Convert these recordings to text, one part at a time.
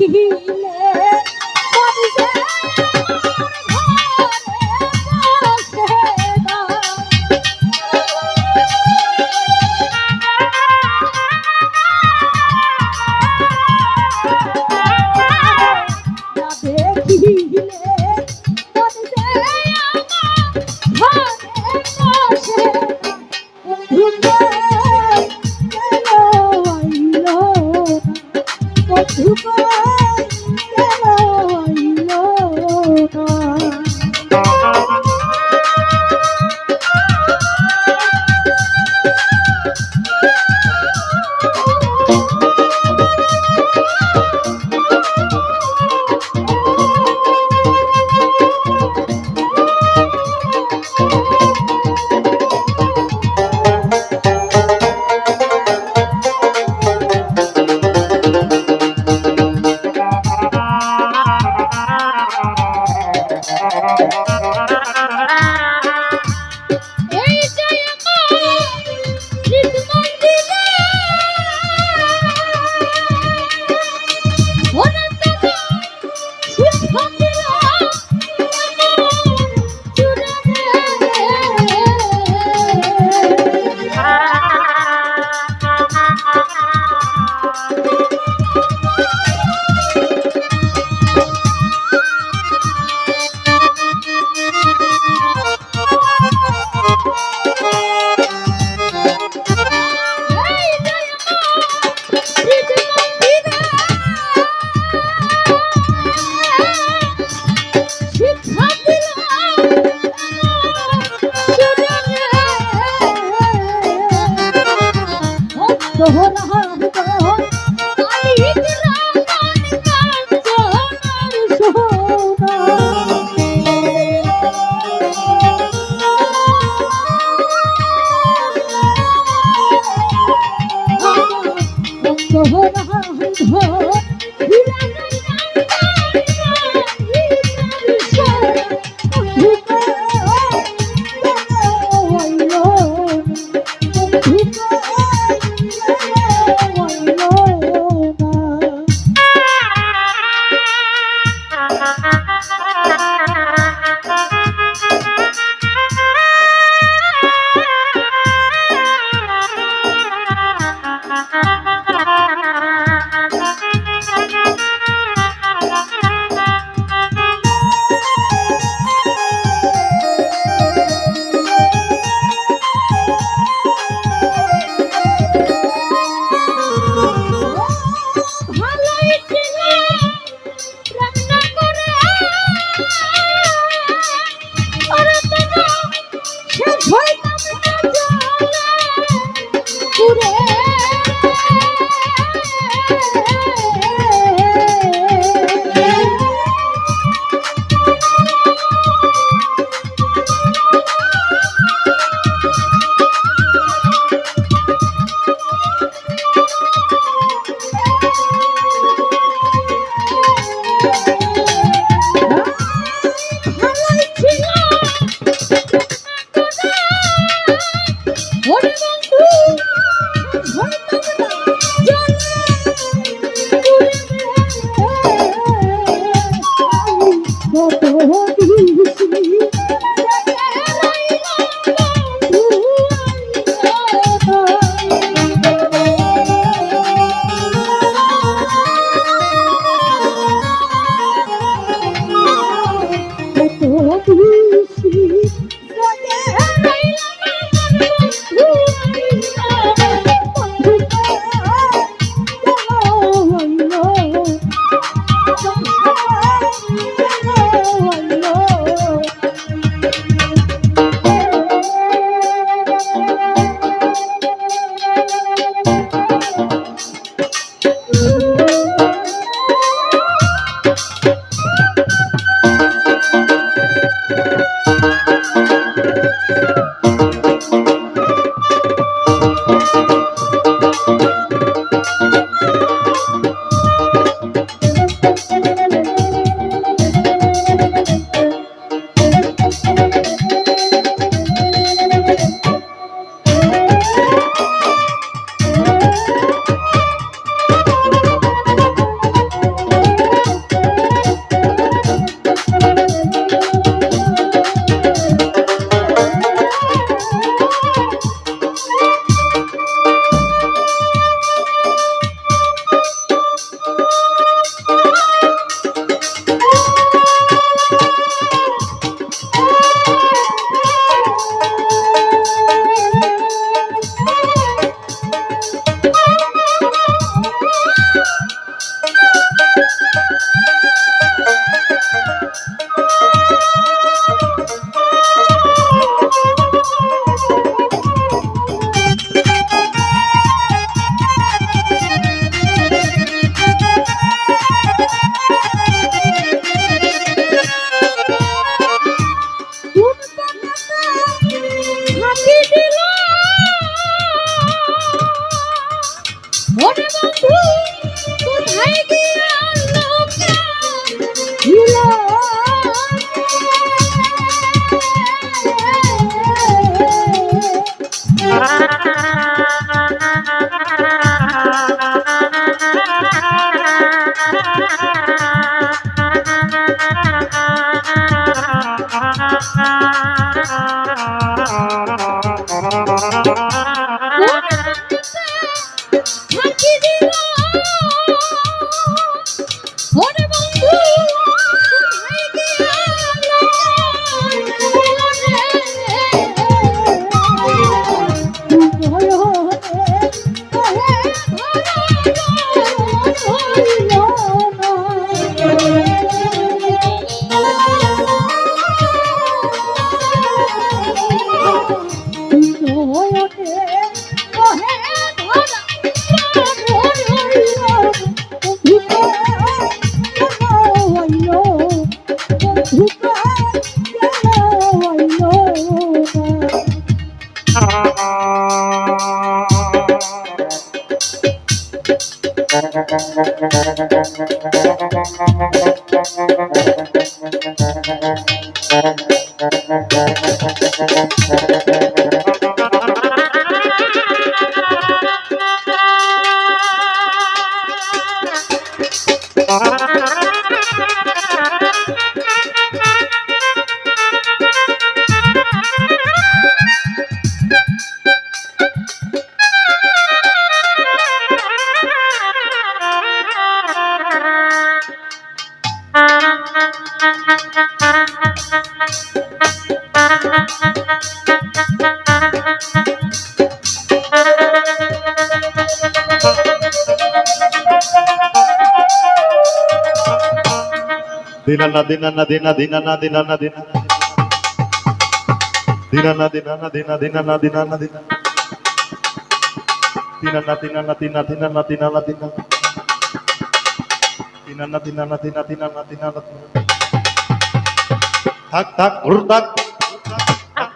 দেখিলে ভক্তি সোহন হস্ত Thank you. Dinana dinana dina dinana dinana dina. Dinana dinana dina dinana dinana dina. Dinana dinana dina dinana dinana dina. Dinana dinana dina dinana dinana dina. থাক থাক ঘুর থাক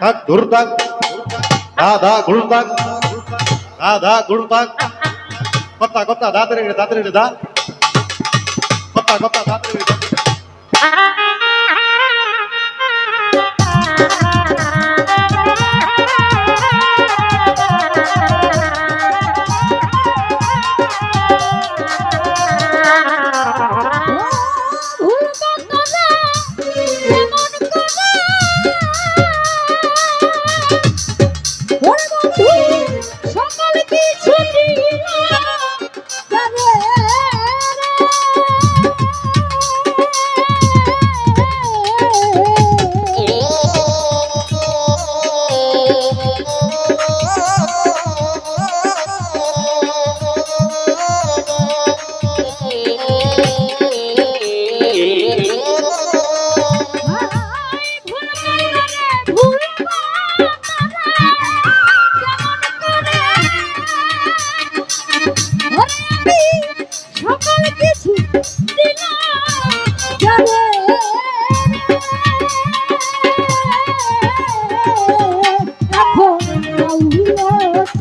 থাক ঘুর থাক ধা ধা ঘুর থাক ধা ধা ঘুর থাক কত্তা কত্তা দাঁতের দাঁতের দা কত্তা কত্তা দাঁতের সকাল Oh,